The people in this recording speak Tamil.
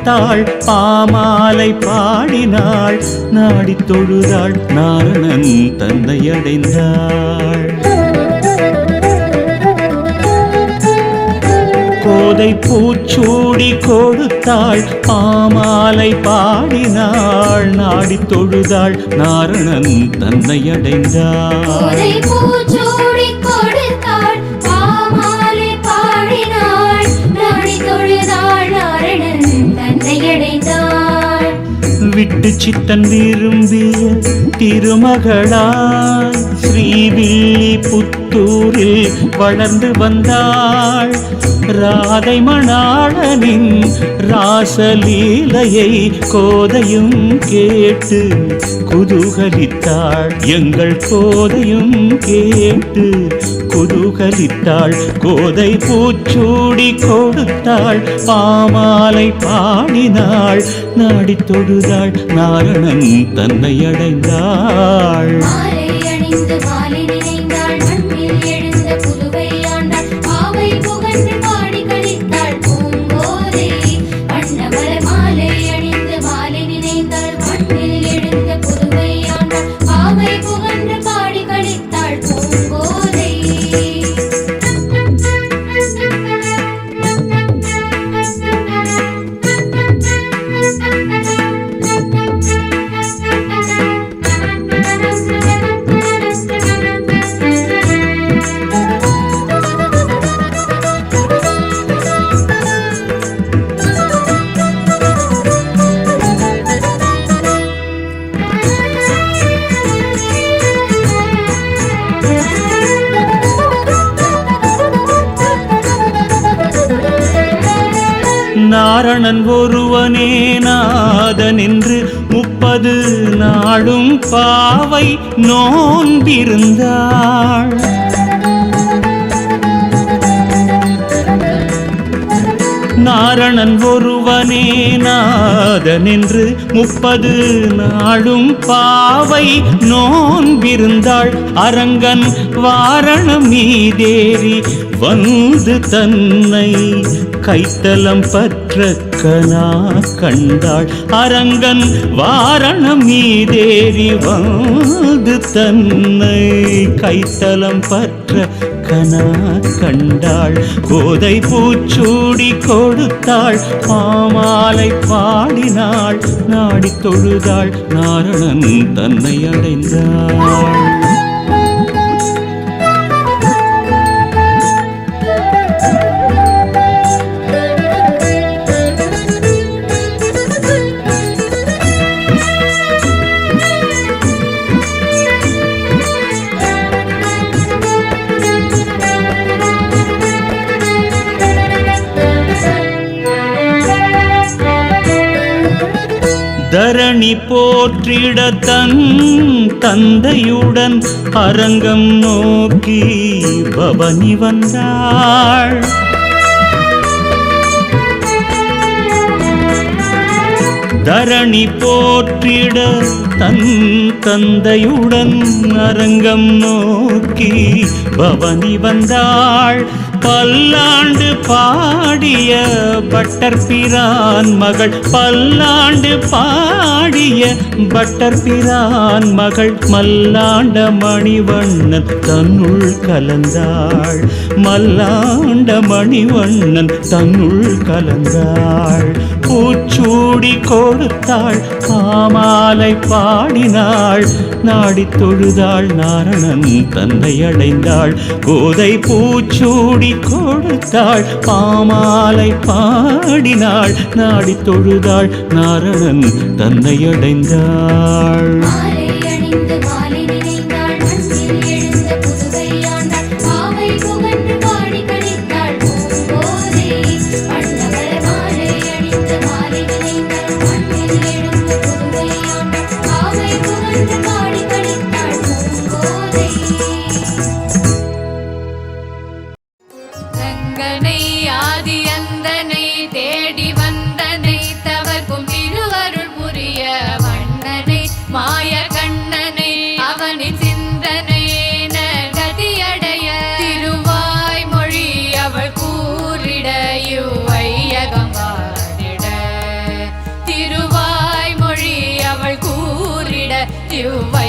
கொடுத்தாள் பாமாலை பாடினாள் நாடி தொழுதாள் நாரணன் தந்தையடைந்தாள். கோதை பூச்சூடி கொடுத்தாள் பாமாலை பாடினாள் நாடி தொழுதாள் நாரணன் தந்தையடைந்தாள். விட்டு சித்தன் விரும்பிய திருமகளாய் ஸ்ரீவில்லி புத்தூரில் வளர்ந்து வந்தாள். ராதை மணாளனின் ராசலீலையை கோதையும் கேட்டு குதூகலித்தாள் எங்கள் கோதையும் கேட்டு குதூகலித்தாள். கோதை பூச்சூடி கொடுத்தாள் பாமாலை பாடினாள் நாடி தொழுதாள் நாரணன் தன்னை அடைந்தாள். மாலை அணிந்து நாரணன் ஒருவனே நாதனின்று முப்பது நாளும் பாவை நோன்பிருந்தாள். நாரணன் ஒருவனே நாதனின்று முப்பது நாளும் பாவை நோன்பிருந்தாள். அரங்கன் வாரணம் மீதேறி வந்து தன்னை கைத்தலம் பற்ற கனா கண்டாள். அரங்கன் வாரணம் மீதேறி வந்து தன்னை கைத்தலம் பற்ற கனா கண்டாள். கோதை பூச்சூடி கொடுத்தாள். பாமாலை பாடினாள். நாடி தொழுதாள். நாரணன் தன்னை அடைந்தாள். தரணி போற்றிட தன் தந்தையுடன் அரங்கம் நோக்கி பவனி வந்தாள். தரணி போற்றிட தன் தந்தையுடன் அரங்கம் நோக்கி பவனி வந்தாள். பல்லாண்டு பாடிய பட்டர் பிரான் மகள். பல்லாண்டு பாடிய பட்டர் பிரான் மகள். மல்லாண்ட மணிவண்ணன் தன்னுள் கலந்தாள். மல்லாண்ட மணிவண்ணன் தன்னுள் கலந்தாள். பூச்சூடி கொடுத்தாள் பாமாலை பாடினாள். நாடி தொழுதாள் நாரணன் தன்னை அடைந்தாள். கோதை பூச்சூடி கொடுத்தாள். பாமாலை பாடினாள். நாடி தொழுதாள். நாரணன் தன்னை அடைந்தாள். மாலை மகனை ஆதி அந்தனை தேடி வந்தனை தவர்க்கும் திருவருள் புரிய வண்ணனை மாய கண்ணனை அவனின் சிந்தனை கதியடைய திருவாய் மொழி அவள் கூறிட யுவையகம் திருவாய் மொழி அவள் கூறிட யுவ